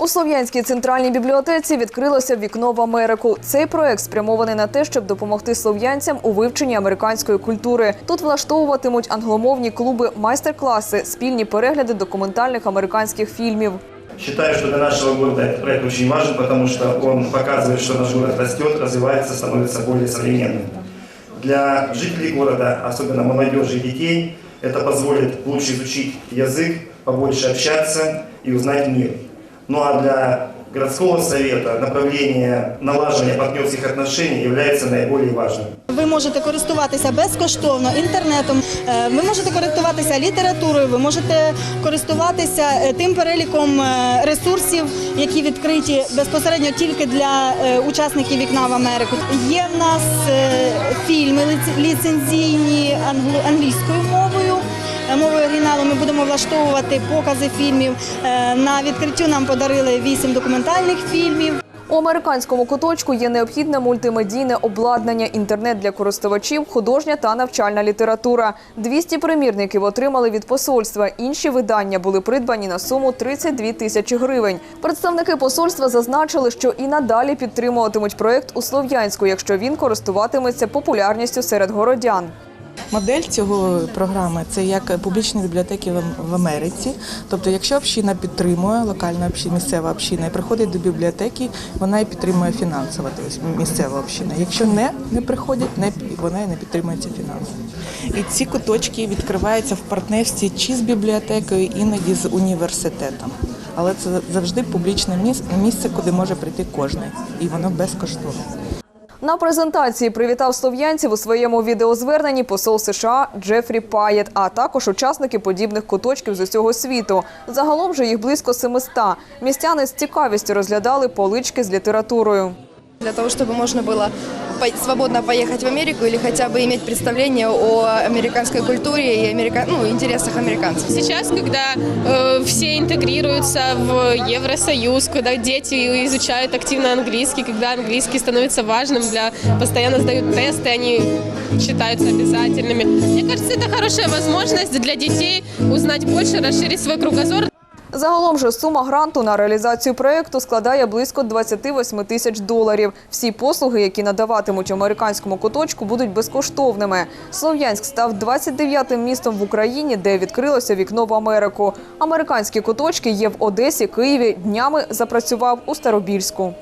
У Слов'янській центральній бібліотеці відкрилося вікно в Америку. Цей проект спрямований на те, щоб допомогти слов'янцям у вивченні американської культури. Тут влаштовуватимуть англомовні клуби, майстер-класи, спільні перегляди документальних американських фільмів. Считаю, что для нашего города этот проект очень важен, потому что он показывает, что наш город растет, развивается, становится более современным. Для жителей города, особенно молодежи и детей, это позволит лучше изучить язык, побольше общаться и узнать мир. Ну а для городского совета направление налаживания партнерских отношений является наиболее важным. Ви можете користуватися безкоштовно інтернетом, е, ви можете користуватися літературою, ви можете користуватися е, тим переліком е, ресурсів, які відкриті безпосередньо тільки для учасників вікна в Америку. Є в нас фільми ліцензійні англійською мовою. Е, Мовою оригіналу ми будемо влаштовувати покази фільмів. Е, На відкриттю нам подарили вісім документальних фільмів. У американському куточку є необхідне мультимедійне обладнання, інтернет для користувачів, художня та навчальна література. 200 примірників отримали від посольства. Інші видання були придбані на суму 32 тисячі гривень. Представники посольства зазначили, що і надалі підтримуватимуть проект у Слов'янську, якщо він користуватиметься популярністю серед городян. Модель цього програми це як публічні бібліотеки в- Америці. Тобто, якщо община підтримує, локальна місцева община і приходить до бібліотеки, вона і підтримує фінансово, тобто місцева община. Якщо не, не приходять, не вона і не підтримується фінансово. І ці куточки відкриваються в партнерстві чи з бібліотекою, іноді з університетом. Але це завжди публічне місце, куди може прийти кожен, і воно безкоштовне. На презентації привітав слов'янців у своєму відеозверненні посол США Джефрі Паєт, а також учасники подібних куточків з усього світу. Загалом же їх близько 700. Містяни з цікавістю розглядали полички з літературою. для того, щоб можна было по- свободно поехать в Америку или хотя бы иметь представление о американской культуре и америка... ну, интересах американцев. Сейчас, когда э, все интегрируются в Евросоюз, когда дети изучают активно английский, когда английский становится важным для постоянно сдают тесты, они считаются обязательными. Мне кажется, это хорошая возможность для детей узнать больше, расширить свой кругозор, Загалом же сума гранту на реалізацію проєкту складає близько 28 тисяч доларів. Всі послуги, які надаватимуть американському куточку, будуть безкоштовними. Слов'янськ став 29-тим містом в Україні, де відкрилося вікно в Америку. Американські куточки є в Одесі, Києві. Днями запрацював у Старобільську.